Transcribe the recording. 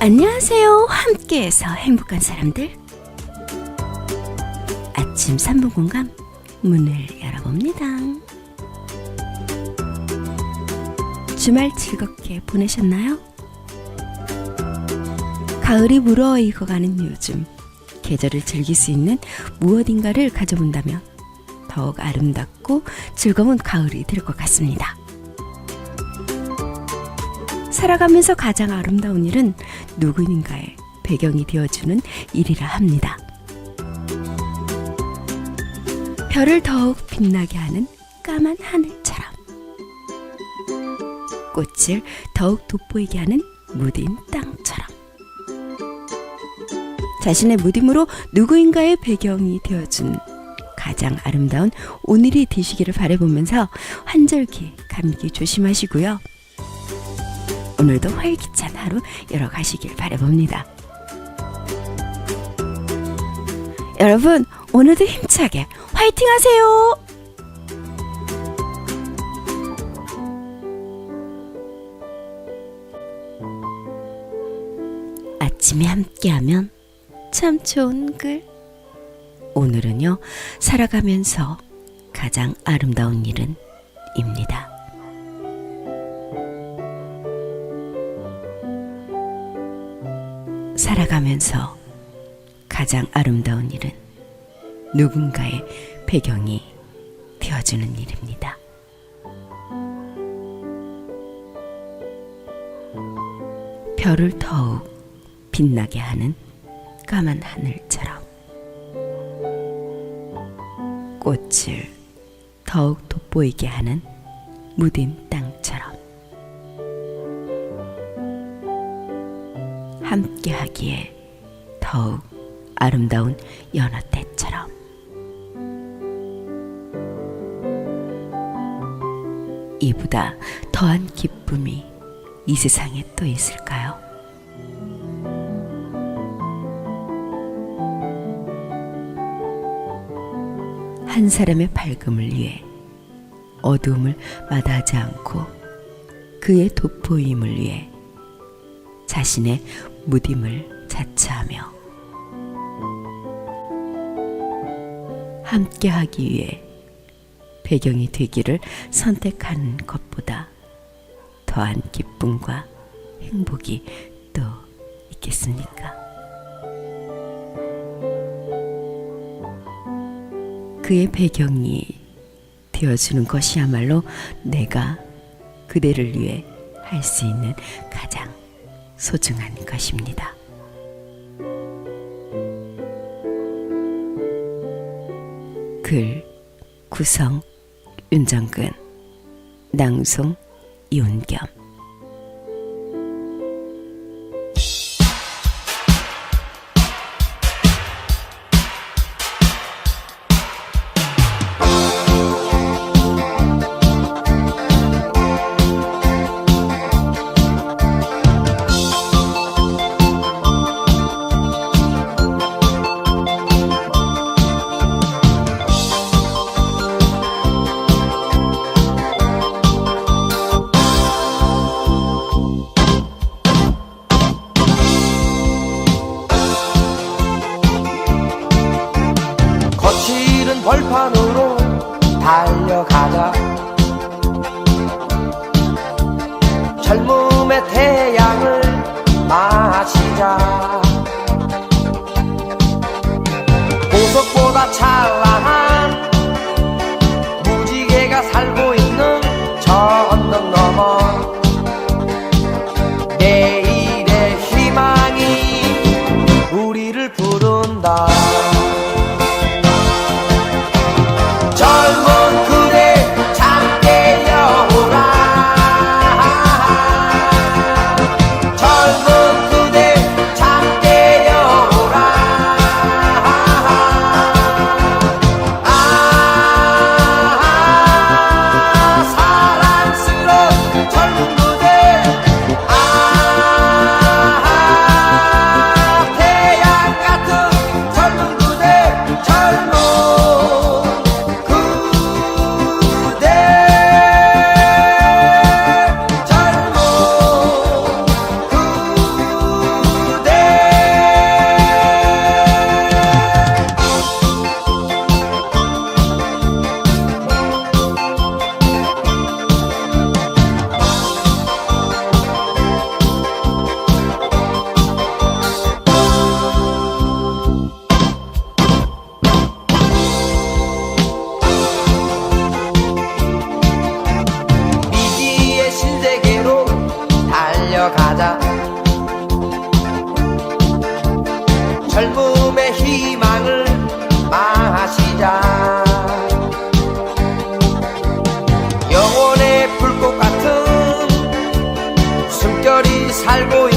안녕하세요. 함께해서 행복한 사람들. 아침 3분 공감 문을 열어봅니다. 주말 즐겁게 보내셨나요? 가을이 물어 익어 가는 요즘 계절을 즐길 수 있는 무엇인가를 가져본다면 더욱 아름답고 즐거운 가을이 될 것 같습니다. 살아가면서 가장 아름다운 일은 누구인가의 배경이 되어주는 일이라 합니다. 별을 더욱 빛나게 하는 까만 하늘처럼 꽃을 더욱 돋보이게 하는 무딘 땅처럼 자신의 무딤으로 누구인가의 배경이 되어준 가장 아름다운 오늘이 되시기를 바라보면서 환절기 감기 조심하시고요. 오늘도 활기찬 하루 열어가시길 바라봅니다. 여러분, 오늘도 힘차게 화이팅 하세요! 아침에 함께하면 참 좋은 글. 오늘은요, 살아가면서 가장 아름다운 일은 입니다. 살아가면서 가장 아름다운 일은 누군가의 배경이 되어주는 일입니다. 별을 더욱 빛나게 하는 까만 하늘처럼 꽃을 더욱 돋보이게 하는 무딘 땅처럼 함께 하기에 더욱 아름다운 연어 때처럼 이보다 더한 기쁨이 이 세상에 또 있을까요? 한 사람의 밝음을 위해 어두움을 마다하지 않고 그의 돋보임을 위해 자신의 무딤을 자처하며 함께하기 위해 배경이 되기를 선택하는 것보다 더한 기쁨과 행복이 또 있겠습니까? 그의 배경이 되어주는 것이야말로 내가 그대를 위해 할 수 있는 가장 소중한 것입니다. 글 구성 윤정근 낭송 이온겸 한복판으로 달려가자. 젊음의 태양을 마시자. 보석보다 찬란한 무지개가 살고 있는 저 언덕 너머. 달려가자. 젊음의 희망을 마시자. 영혼의 불꽃 같은 숨결이 살고